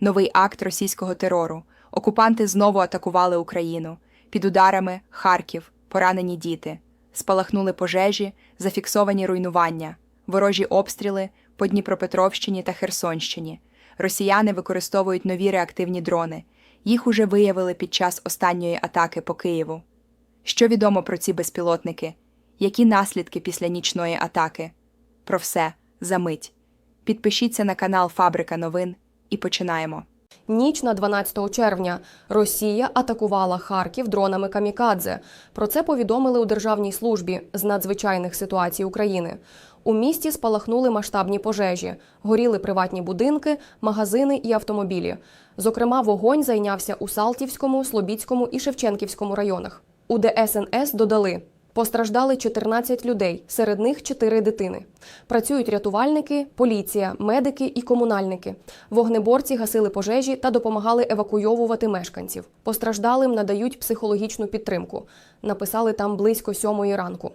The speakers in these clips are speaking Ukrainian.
Новий акт російського терору. Окупанти знову атакували Україну. Під ударами Харків, поранені діти. Спалахнули пожежі, зафіксовані руйнування, ворожі обстріли по Дніпропетровщині та Херсонщині. Росіяни використовують нові реактивні дрони. Їх уже виявили під час останньої атаки по Києву. Що відомо про ці безпілотники? Які наслідки після нічної атаки? Про все за мить. Підпишіться на канал Фабрика новин і починаємо. Ніч на 12 червня Росія атакувала Харків дронами камікадзе. Про це повідомили у Державній службі з надзвичайних ситуацій України. У місті спалахнули масштабні пожежі, горіли приватні будинки, магазини і автомобілі. Зокрема, вогонь зайнявся у Салтівському, Слобідському і Шевченківському районах. У ДСНС додали. Постраждали 14 людей, серед них 4 дитини. Працюють рятувальники, поліція, медики і комунальники. Вогнеборці гасили пожежі та допомагали евакуйовувати мешканців. Постраждалим надають психологічну підтримку. Написали там близько сьомої ранку.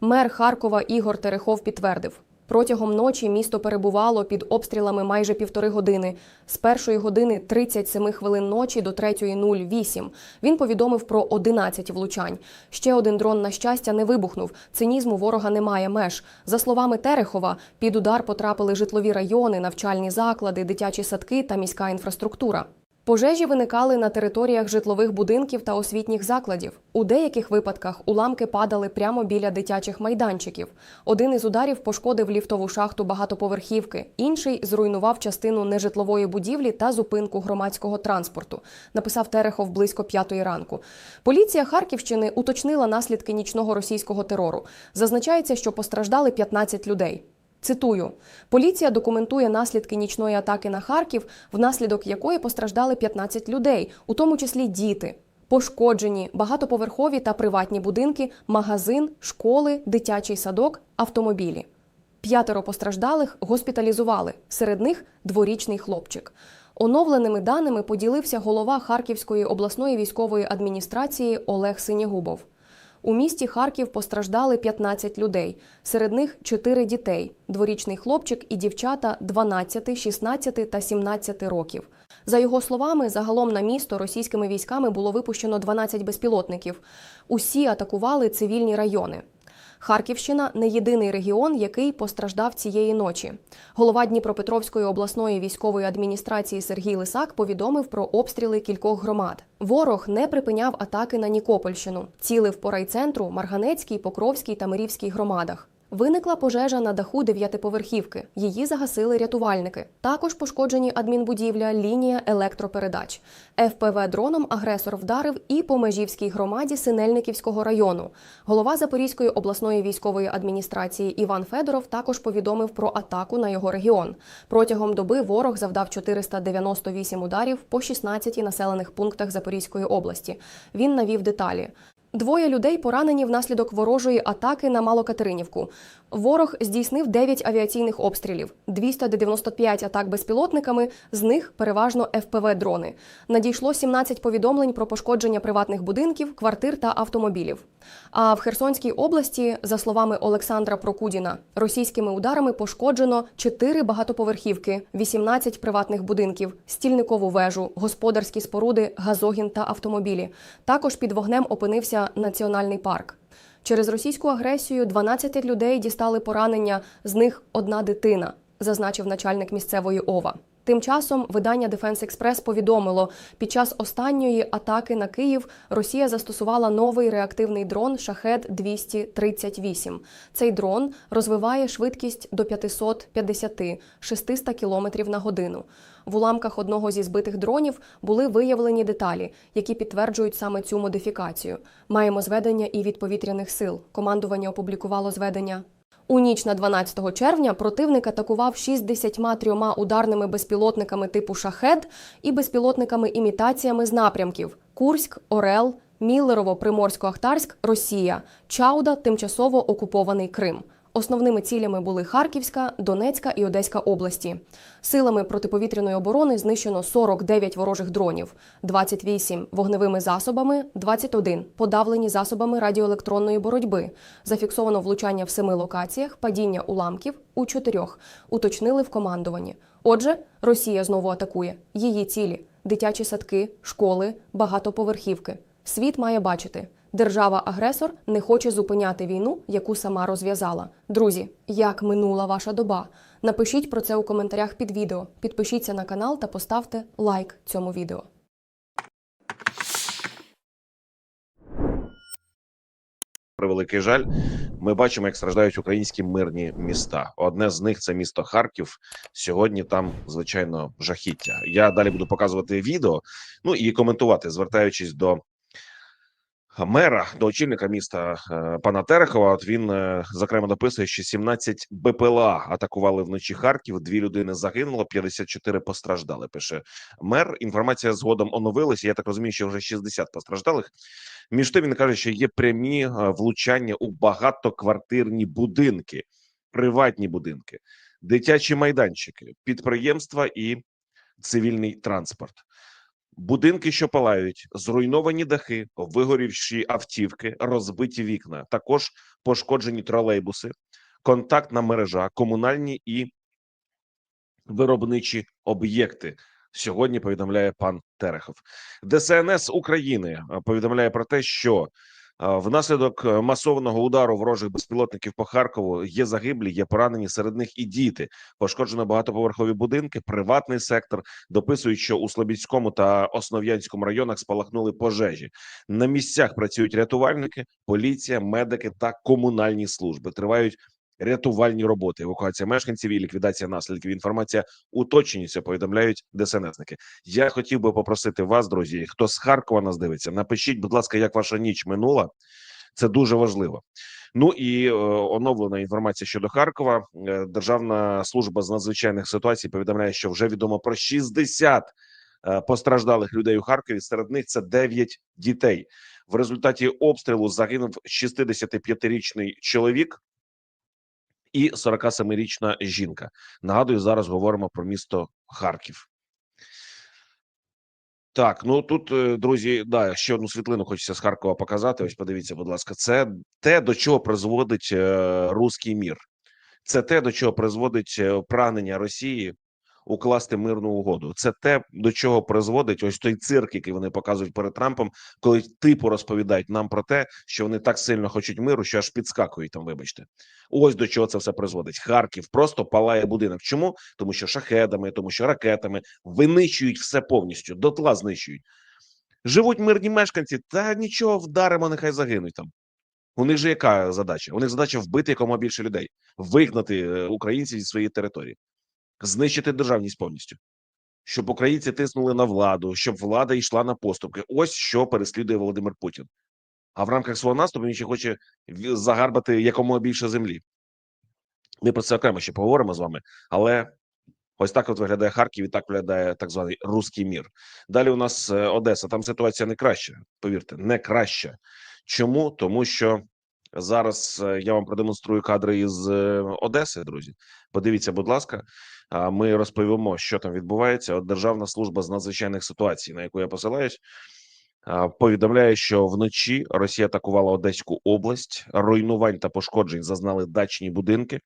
Мер Харкова Ігор Терехов підтвердив. Протягом ночі місто перебувало під обстрілами майже півтори години. З першої години 37 хвилин ночі до 3.08. Він повідомив про 11 влучань. Ще один дрон, на щастя, не вибухнув. Цинізму ворога немає меж. За словами Терехова, під удар потрапили житлові райони, навчальні заклади, дитячі садки та міська інфраструктура. Пожежі виникали на територіях житлових будинків та освітніх закладів. У деяких випадках уламки падали прямо біля дитячих майданчиків. Один із ударів пошкодив ліфтову шахту багатоповерхівки, інший зруйнував частину нежитлової будівлі та зупинку громадського транспорту. Написав Терехов близько п'ятої ранку. Поліція Харківщини уточнила наслідки нічного російського терору. Зазначається, що постраждали 15 людей. Цитую: поліція документує наслідки нічної атаки на Харків, внаслідок якої постраждали 15 людей, у тому числі діти. Пошкоджені багатоповерхові та приватні будинки, магазин, школи, дитячий садок, автомобілі. П'ятеро постраждалих госпіталізували. Серед них дворічний хлопчик. Оновленими даними поділився голова Харківської обласної військової адміністрації Олег Синєгубов. У місті Харків постраждали 15 людей. Серед них 4 дітей: дворічний хлопчик і дівчата 12, 16 та 17 років. За його словами, загалом на місто російськими військами було випущено 12 безпілотників. Усі атакували цивільні райони. Харківщина не єдиний регіон, який постраждав цієї ночі. Голова Дніпропетровської обласної військової адміністрації Сергій Лисак повідомив про обстріли кількох громад. Ворог не припиняв атаки на Нікопольщину, цілив по райцентру Марганецькій, Покровській та Мирівській громадах. Виникла пожежа на даху дев'ятиповерхівки. Її загасили рятувальники. Також пошкоджені адмінбудівля, лінія електропередач. ФПВ дроном агресор вдарив і по межівській громаді Синельниківського району. Голова Запорізької обласної військової адміністрації Іван Федоров також повідомив про атаку на його регіон. Протягом доби ворог завдав 498 ударів по 16 населених пунктах Запорізької області. Він навів деталі. Двоє людей поранені внаслідок ворожої атаки на Малокатеринівку. Ворог здійснив 9 авіаційних обстрілів, 295 атак безпілотниками, з них переважно ФПВ-дрони. Надійшло 17 повідомлень про пошкодження приватних будинків, квартир та автомобілів. А в Херсонській області, за словами Олександра Прокудіна, російськими ударами пошкоджено 4 багатоповерхівки, 18 приватних будинків, стільникову вежу, господарські споруди, газогін та автомобілі. Також під вогнем опинився національний парк. Через російську агресію 12 людей дістали поранення, з них одна дитина, зазначив начальник місцевої ОВА. Тим часом видання Defense Express повідомило, під час останньої атаки на Київ Росія застосувала новий реактивний дрон Шахед 238 Цей дрон розвиває швидкість до 550-600 км на годину. В уламках одного зі збитих дронів були виявлені деталі, які підтверджують саме цю модифікацію. Маємо зведення і від повітряних сил. Командування опублікувало зведення. У ніч на 12 червня противник атакував 63 ударними безпілотниками типу Шахед і безпілотниками-імітаціями з напрямків: Курськ, Орел, Міллерово, Приморсько-Ахтарськ, Росія, Чауда, тимчасово окупований Крим. Основними цілями були Харківська, Донецька і Одеська області. Силами протиповітряної оборони знищено 49 ворожих дронів, 28 вогневими засобами, 21 подавлені засобами радіоелектронної боротьби. Зафіксовано влучання в семи локаціях, падіння уламків у чотирьох. Уточнили в командуванні. Отже, Росія знову атакує її цілі: дитячі садки, школи, багатоповерхівки. Світ має бачити. Держава-агресор не хоче зупиняти війну, яку сама розв'язала. Друзі, як минула ваша доба? Напишіть про це у коментарях під відео. Підпишіться на канал та поставте лайк цьому відео. превеликий жаль, ми бачимо, як страждають українські мирні міста. Одне з них це місто Харків. Сьогодні там звичайно жахіття. Я далі буду показувати відео, ну і коментувати, звертаючись до мера, до очільника міста е, пана Терехова. От він е, зокрема дописує, що 17 БПЛА атакували вночі Харків. Дві людини загинуло, 54 постраждали. Пише мер. Інформація згодом оновилася. Я так розумію, що вже 60 постраждалих. Між тим він каже, що є прямі е, влучання у багатоквартирні будинки, приватні будинки, дитячі майданчики, підприємства і цивільний транспорт. Будинки, що палають, зруйновані дахи, вигорівші автівки, розбиті вікна, також пошкоджені тролейбуси, контактна мережа, комунальні і виробничі об'єкти. Сьогодні повідомляє пан Терехов. ДСНС України повідомляє про те, що внаслідок е, масованого удару ворожих безпілотників по Харкову є загиблі, є поранені серед них і діти. Пошкоджено багатоповерхові будинки, приватний сектор. Дописують, що у Слобідському та Основ'янському районах спалахнули пожежі. На місцях працюють рятувальники, поліція, медики та комунальні служби. Тривають рятувальні роботи, евакуація мешканців і ліквідація наслідків. Інформація уточнюється, повідомляють ДСНСники. Я хотів би попросити вас, друзі, хто з Харкова нас дивиться, напишіть, будь ласка, як ваша ніч минула. Це дуже важливо. Ну і е, оновлена інформація щодо Харкова. Е, Державна служба з надзвичайних ситуацій повідомляє, що вже відомо про 60 е, постраждалих людей у Харкові. Серед них це 9 дітей. В результаті обстрілу загинув 65-річний чоловік і 47-річна жінка. Нагадую, зараз говоримо про місто Харків. Так, ну тут, е, друзі, да, ще одну світлину хочеться з Харкова показати. Ось подивіться, будь ласка, це те, до чого призводить е, руський мір. Це те, до чого призводить е, прагнення Росії укласти мирну угоду. Це те, до чого призводить ось той цирк, який вони показують перед Трампом, коли типу розповідають нам про те, що вони так сильно хочуть миру, що аж підскакують там. Вибачте, ось до чого це все призводить. Харків просто палає будинок. Чому? Тому що шахедами, тому що ракетами винищують все повністю, дотла знищують. Живуть мирні мешканці, та нічого вдаримо, нехай загинуть там. У них же яка задача? У них задача вбити якомога більше людей, вигнати е, українців зі своєї території, знищити державність повністю, щоб українці тиснули на владу, щоб влада йшла на поступки. Ось що переслідує Володимир Путін. А в рамках свого наступу він ще хоче загарбати якомога більше землі. Ми про це окремо ще поговоримо з вами, але ось так от виглядає Харків і так виглядає так званий руський мір. Далі у нас е, Одеса. Там ситуація не краща. Повірте, не краща. Чому? Тому що зараз е, я вам продемонструю кадри із е, Одеси, друзі. Подивіться, будь ласка. Ми розповімо, що там відбувається. От Державна служба з надзвичайних ситуацій, на яку я посилаюсь, повідомляє, що вночі Росія атакувала Одеську область. Руйнувань та пошкоджень зазнали дачні будинки,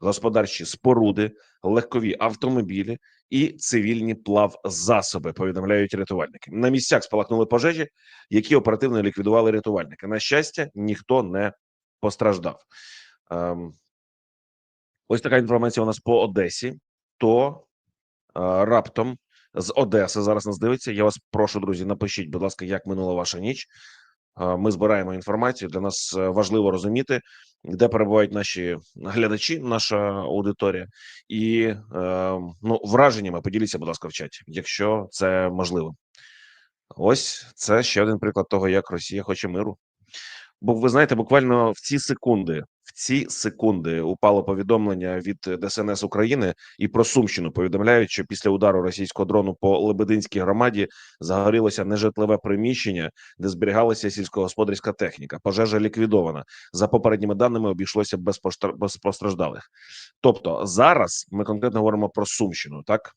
господарчі споруди, легкові автомобілі і цивільні плавзасоби. Повідомляють рятувальники. На місцях спалахнули пожежі, які оперативно ліквідували рятувальники. На щастя, ніхто не постраждав. Ем, ось така інформація у нас по Одесі. То е, раптом з Одеси зараз нас дивиться. Я вас прошу, друзі, напишіть, будь ласка, як минула ваша ніч. Е, Ми збираємо інформацію. Для нас е, важливо розуміти, де перебувають наші глядачі, наша аудиторія, і ну, враженнями поділіться, будь ласка, в чаті, якщо це можливо. Ось це ще один приклад того, як Росія хоче миру. Бо ви знаєте, буквально в ці секунди, в ці секунди упало повідомлення від ДСНС України і про Сумщину повідомляють, що після удару російського дрону по Лебединській громаді загорілося нежитлове приміщення, де зберігалася сільськогосподарська техніка. Пожежа ліквідована. За попередніми даними обійшлося без, постраждалих. Тобто зараз ми конкретно говоримо про Сумщину. Так,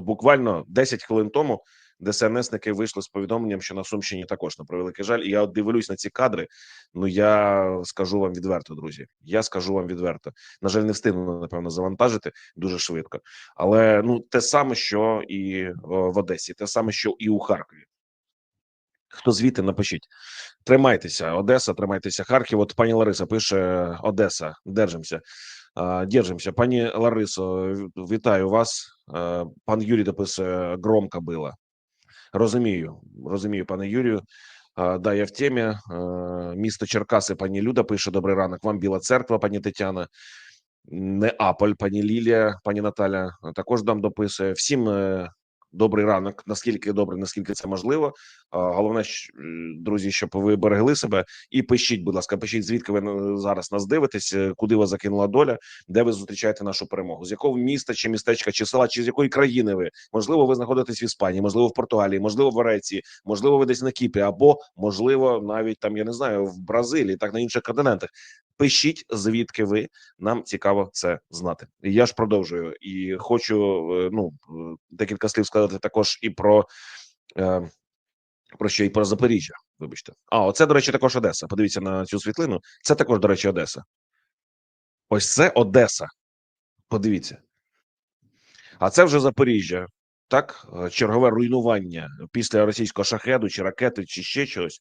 буквально 10 хвилин тому ДСНСники вийшли з повідомленням, що на Сумщині також на превеликий жаль. І я от дивлюсь на ці кадри. Ну я скажу вам відверто, друзі. Я скажу вам відверто. На жаль, не встигну напевно завантажити дуже швидко. Але ну те саме, що і в Одесі, те саме, що і у Харкові. Хто звідти напишіть, тримайтеся, Одеса, тримайтеся, Харків. От пані Лариса пише Одеса, держимося. Держимося. Пані Ларисо, вітаю вас. Пан Юрій дописує громко було. Розумію, розумію, пане Юрію. Да, я в темі. Місто Черкаси, пані Люда пише: Добрий ранок. Вам Біла Церква, пані Тетяна. Неаполь, пані Лілія, пані Наталя також дам дописує. Всім е, добрий ранок. Наскільки добре, наскільки це можливо. Головне, е, друзі, щоб ви берегли себе і пишіть, будь ласка, пишіть, звідки ви е, зараз нас дивитесь, е, куди вас закинула доля, де ви зустрічаєте нашу перемогу, з якого міста чи містечка, чи села, чи з якої країни ви можливо, ви знаходитесь в Іспанії, можливо, в Португалії, можливо, в Греції, можливо, ви десь на Кіпрі, або можливо, навіть там я не знаю, в Бразилії, так на інших континентах. Пишіть, звідки ви нам цікаво це знати. Я ж продовжую і хочу е, ну е, декілька слів сказати також і про. Е, про що і про Запоріжжя, вибачте. А, оце, до речі, також Одеса. Подивіться на цю світлину. Це також, до речі, Одеса. Ось це Одеса. Подивіться. А це вже Запоріжжя. Так, Е, чергове руйнування після російського шахеду чи ракети, чи ще чогось.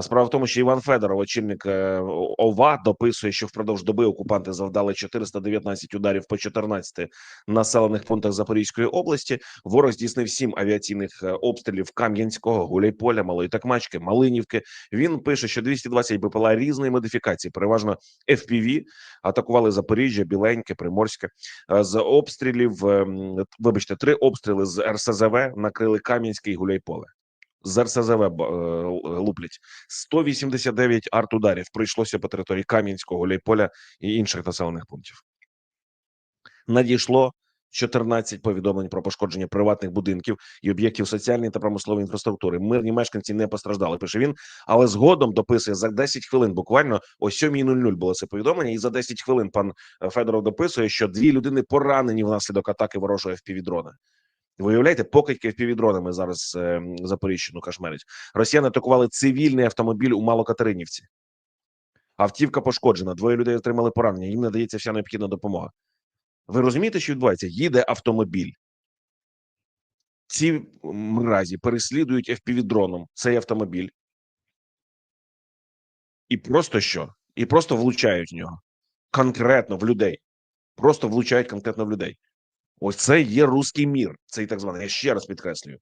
Справа в тому, що Іван Федоров, очільник е, ОВА, дописує, що впродовж доби окупанти завдали 419 ударів по 14 населених пунктах Запорізької області. Ворог здійснив сім авіаційних е, обстрілів Кам'янського, Гуляйполя, Малої Такмачки, Малинівки. Він пише, що 220 БПЛА різної модифікації, переважно FPV, атакували Запоріжжя, Біленьке, Приморське. З обстрілів, ем, вибачте, три обстріли з РСЗВ накрили Кам'янське і Гуляйполе. З РСЗВ б- е, луплять 189 артударів прийшлося по території Кам'янського, Гуляйполя і інших населених пунктів. Надійшло 14 повідомлень про пошкодження приватних будинків і об'єктів соціальної та промислової інфраструктури. Мирні мешканці не постраждали. Пише він, але згодом дописує за 10 хвилин. Буквально о 7.00 було це повідомлення, і за 10 хвилин пан е, Федоров дописує, що дві людини поранені внаслідок атаки ворожого FPV-дрона. Ви уявляєте, покидьки FPV-дронами зараз е, Запоріжжяну кошмерять. Росіяни атакували цивільний автомобіль у Малокатеринівці. Автівка пошкоджена, двоє людей отримали поранення. Їм надається вся необхідна допомога. Ви розумієте, що відбувається? Їде автомобіль. Ці мразі переслідують FPV-дроном цей автомобіль. І просто що? І просто влучають в нього. Конкретно в людей. Просто влучають конкретно в людей. Ось це є руський мір, цей так званий. Я ще раз підкреслюю.